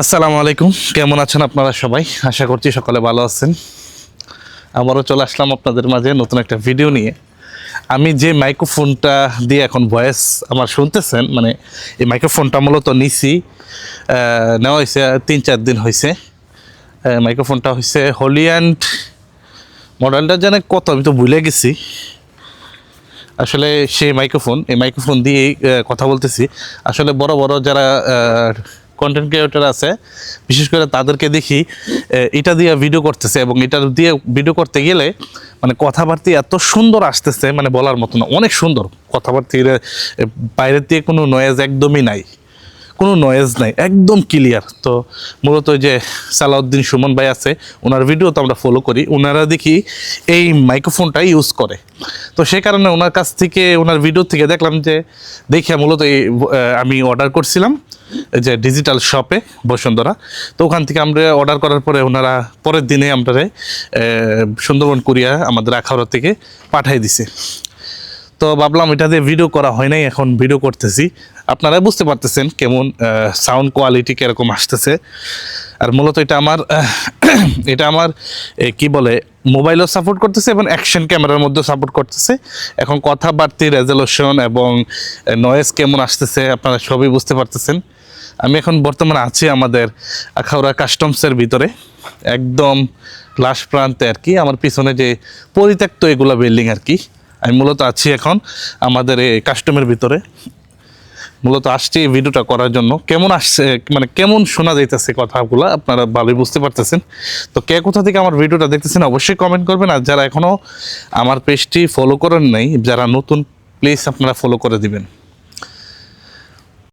আসসালামু আলাইকুম। কেমন আছেন আপনারা সবাই? আশা করছি সকালে ভালো আছেন। আবারও চলে আসলাম আপনাদের মাঝে নতুন একটা ভিডিও নিয়ে। আমি যে মাইক্রোফোনটা দিয়ে এখন ভয়েস আমার শুনতেছেন মানে এই মাইক্রোফোনটা মূলত নিছি নেওয়া হয়েছে তিন চার দিন হয়েছে। মাইক্রোফোনটা হয়েছে হলিয়ান্ড মডেলটা জানে কত, আমি তো ভুলে গেছি। আসলে সেই মাইক্রোফোন এই মাইক্রোফোন দিয়েই কথা বলতেছি। আসলে বড় বড় যারা কন্টেন্ট ক্রিয়েটর আছে, বিশেষ করে তাদেরকে দেখি এটা দিয়ে ভিডিও করতেছে এবং এটা দিয়ে ভিডিও করতে গেলে মানে কথাবার্তা এত সুন্দর আসতেছে মানে বলার মতো না, অনেক সুন্দর কথাবার্তা বাইরের দিয়ে কোনো নয়েজ একদমই নাই, কোনো নয়েজ নাই, একদম ক্লিয়ার তো মূলত যে সালাউদ্দিন সুমন ভাই আছে, ওনার ভিডিও তো আমরা ফলো করি ওনারা দেখি এই মাইক্রোফোনটা ইউজ করে। তো সেই কারণে ওনার কাছ থেকে, ওনার ভিডিও থেকে দেখলাম যে দেখে মূলত এই আমি অর্ডার করছিলাম যে ডিজিটাল শপে বসুন্ধরা। তো ওখান থেকে আমরা অর্ডার করার পরে ওনারা পরের দিনে আমরা সুন্দরবন কুরিয়া আমাদের আখাউড়া থেকে পাঠিয়ে দিছে। তো ভাবলাম এটা দিয়ে ভিডিও করা হয় নাই, এখন ভিডিও করতেছি। আপনারা বুঝতে পারতেছেন কেমন সাউন্ড কোয়ালিটি কীরকম আসতেছে। আর মূলত এটা আমার এটা আমার কি বলে, মোবাইলও সাপোর্ট করতেছে এবং অ্যাকশন ক্যামেরার মধ্যেও সাপোর্ট করতেছে। এখন কথাবার্তি রেজলিউশন এবং নয়েজ কেমন আসতেছে আপনারা সবই বুঝতে পারতেছেন। আমি এখন বর্তমানে আছি আমাদের আখাউড়া কাস্টমসের ভিতরে। একদম লাস্ট প্রান্তে আর কি, আমার পিছনে যে পরিত্যক্ত এগুলো বিল্ডিং আর কি। আমি মূলত আছি এখন আমাদের এই কাস্টমের ভিতরে। মূলত আসছি এই ভিডিওটা করার জন্য। কেমন আসছে মানে কেমন শোনা যাইতেছে কথাগুলো আপনারা ভালোই বুঝতে পারতেছেন। তো কে কোথা থেকে আমার ভিডিওটা দেখতেছেন অবশ্যই কমেন্ট করবেন। আর যারা এখনও আমার পেজটি ফলো করেন নাই, যারা নতুন প্লিজ আপনারা ফলো করে দিবেন।